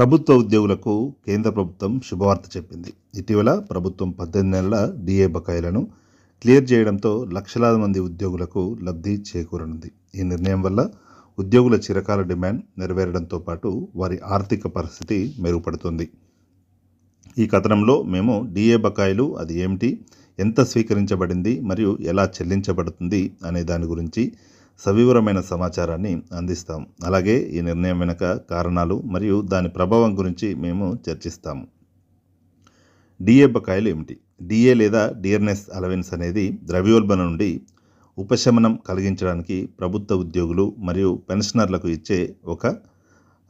ప్రభుత్వ ఉద్యోగులకు కేంద్ర ప్రభుత్వం శుభవార్త చెప్పింది. ఇటీవల ప్రభుత్వం పద్దెనిమిది నెలల డిఏ బకాయిలను క్లియర్ చేయడంతో లక్షలాది మంది ఉద్యోగులకు లబ్ధి చేకూరనుంది. ఈ నిర్ణయం వల్ల ఉద్యోగుల చిరకాల డిమాండ్ నెరవేరడంతో పాటు వారి ఆర్థిక పరిస్థితి మెరుగుపడుతుంది. ఈ కథనంలో మేము డిఏ బకాయిలు అది ఏమిటి ఎంత స్వీకరించబడింది మరియు ఎలా చెల్లించబడుతుంది అనే దాని గురించి సవివరమైన సమాచారాన్ని అందిస్తాం. అలాగే ఈ నిర్ణయం వెనుక కారణాలు మరియు దాని ప్రభావం గురించి మేము చర్చిస్తాము డిఏ బకాయిలు ఏమిటి? డిఏ లేదా డియర్నెస్ అలవెన్స్ అనేది ద్రవ్యోల్బణం నుండి ఉపశమనం కలిగించడానికి ప్రభుత్వ ఉద్యోగులు మరియు పెన్షనర్లకు ఇచ్చే ఒక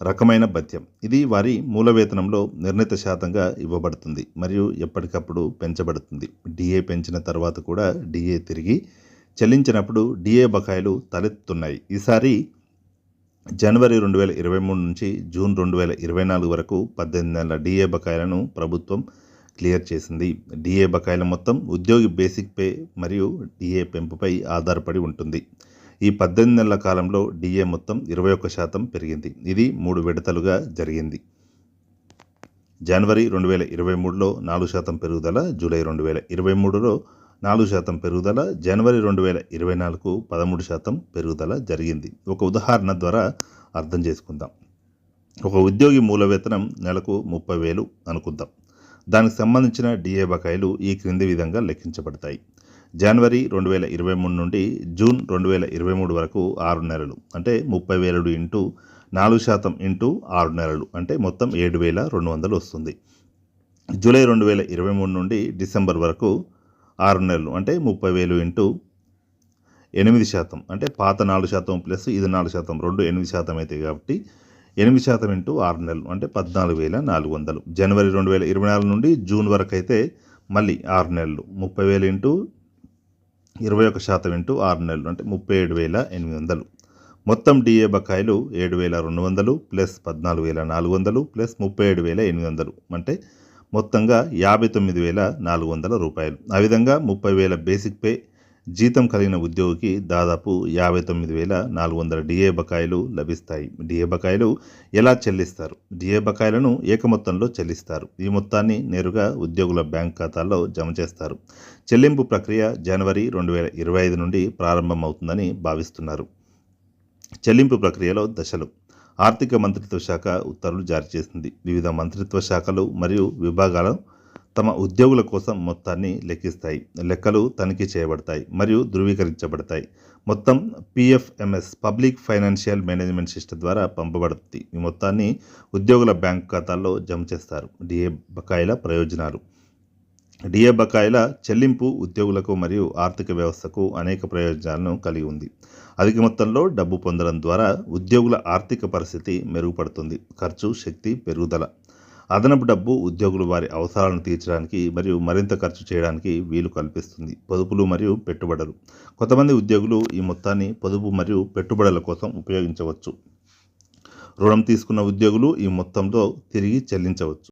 రకమైన భత్యం. ఇది వారి మూల వేతనంలో నిర్ణీత శాతంగా ఇవ్వబడుతుంది మరియు ఎప్పటికప్పుడు పెంచబడుతుంది. డిఏ పెంచిన తర్వాత కూడా డిఏ తిరిగి చెల్లించినప్పుడు డిఏ బకాయిలు తలెత్తుతున్నాయి. ఈసారి జనవరి రెండు వేల ఇరవై మూడు నుంచి జూన్ రెండు వేల ఇరవై నాలుగు వరకు పద్దెనిమిది నెలల డిఏ బకాయిలను ప్రభుత్వం క్లియర్ చేసింది. డిఏ బకాయిల మొత్తం ఉద్యోగి బేసిక్ పే మరియు డిఏ పెంపుపై ఆధారపడి ఉంటుంది. ఈ పద్దెనిమిది నెలల కాలంలో డిఏ మొత్తం ఇరవై ఒక్క శాతం పెరిగింది. ఇది మూడు విడతలుగా జరిగింది. జనవరి రెండు వేల ఇరవై మూడులో నాలుగు శాతం పెరుగుదల జూలై రెండు వేల ఇరవై మూడులో నాలుగు శాతం పెరుగుదల జనవరి రెండు వేల ఇరవై నాలుగు పదమూడు శాతం పెరుగుదల జరిగింది. ఒక ఉదాహరణ ద్వారా అర్థం చేసుకుందాం. ఒక ఉద్యోగి మూల వేతనం నెలకు ముప్పై వేలు అనుకుందాం. దానికి సంబంధించిన డిఏ బకాయిలు ఈ క్రింది విధంగా లెక్కించబడతాయి. జనవరి రెండు వేల ఇరవై మూడు నుండి జూన్ రెండు వేల ఇరవై మూడు వరకు ఆరు నెలలు అంటే ముప్పై వేలు ఇంటూ నాలుగు శాతం ఇంటూ ఆరు నెలలు అంటే మొత్తం ఏడు వేల రెండు వందలు వస్తుంది. జూలై రెండు వేల ఇరవై మూడు నుండి డిసెంబర్ వరకు ఆరు నెలలు అంటే ముప్పై వేలు ఇంటూ ఎనిమిది శాతం. అంటే పాత నాలుగు శాతం ప్లస్ ఇది నాలుగు శాతం రెండు ఎనిమిది శాతం అవుతాయి కాబట్టి ఎనిమిది శాతం ఇంటూ ఆరు నెలలు అంటే పద్నాలుగు వేల నాలుగు వందలు. జనవరి రెండు వేల ఇరవై నాలుగు నుండి జూన్ వరకు అయితే మళ్ళీ ఆరు నెలలు. ముప్పై వేలు ఇంటూ ఇరవై ఒక శాతం ఇంటూ ఆరు నెలలు అంటే ముప్పై ఏడు వేల ఎనిమిది వందలు. మొత్తం డిఏ బకాయిలు ఏడు వేల రెండు వందలు ప్లస్ పద్నాలుగు వేల నాలుగు వందలు ప్లస్ ముప్పై ఏడు వేల ఎనిమిది వందలు. అంటే మొత్తంగా యాభై తొమ్మిది వేల నాలుగు వందల రూపాయలు. ఆ విధంగా ముప్పై వేల బేసిక్ పే జీతం కలిగిన ఉద్యోగికి దాదాపు యాభై తొమ్మిది వేల నాలుగు వందల డిఏ బకాయిలు లభిస్తాయి. డిఏ బకాయిలు ఎలా చెల్లిస్తారు? డిఏ బకాయిలను ఏకమొత్తంలో చెల్లిస్తారు. ఈ మొత్తాన్ని నేరుగా ఉద్యోగుల బ్యాంక్ ఖాతాల్లో జమ చేస్తారు. చెల్లింపు ప్రక్రియ జనవరి రెండు వేల ఇరవై ఐదు నుండి ప్రారంభమవుతుందని భావిస్తున్నారు. చెల్లింపు ప్రక్రియలో దశలు. ఆర్థిక మంత్రిత్వ శాఖ ఉత్తర్వులు జారీ చేసింది. వివిధ మంత్రిత్వ శాఖలు మరియు విభాగాలు తమ ఉద్యోగుల కోసం మొత్తాన్ని లెక్కిస్తాయి. లెక్కలు తనిఖీ చేయబడతాయి మరియు ధృవీకరించబడతాయి. మొత్తం PFMS public financial management system ద్వారా పంపబడుతుంది. ఈ మొత్తాన్ని ఉద్యోగుల బ్యాంకు ఖాతాల్లో జమ చేస్తారు. డిఏ బకాయిల ప్రయోజనాలు. డిఏ బకాయిల చెల్లింపు ఉద్యోగులకు మరియు ఆర్థిక వ్యవస్థకు అనేక ప్రయోజనాలను కలిగి ఉంది. అధిక మొత్తంలో డబ్బు పొందడం ద్వారా ఉద్యోగుల ఆర్థిక పరిస్థితి మెరుగుపడుతుంది. ఖర్చు శక్తి పెరుగుదల. అదనపు డబ్బు ఉద్యోగులు వారి అవసరాలను తీర్చడానికి మరియు మరింత ఖర్చు చేయడానికి వీలు కల్పిస్తుంది. పొదుపులు మరియు పెట్టుబడులు. కొంతమంది ఉద్యోగులు ఈ మొత్తాన్ని పొదుపు మరియు పెట్టుబడుల కోసం ఉపయోగించవచ్చు. రుణం తీసుకున్న ఉద్యోగులు ఈ మొత్తంలో తిరిగి చెల్లించవచ్చు.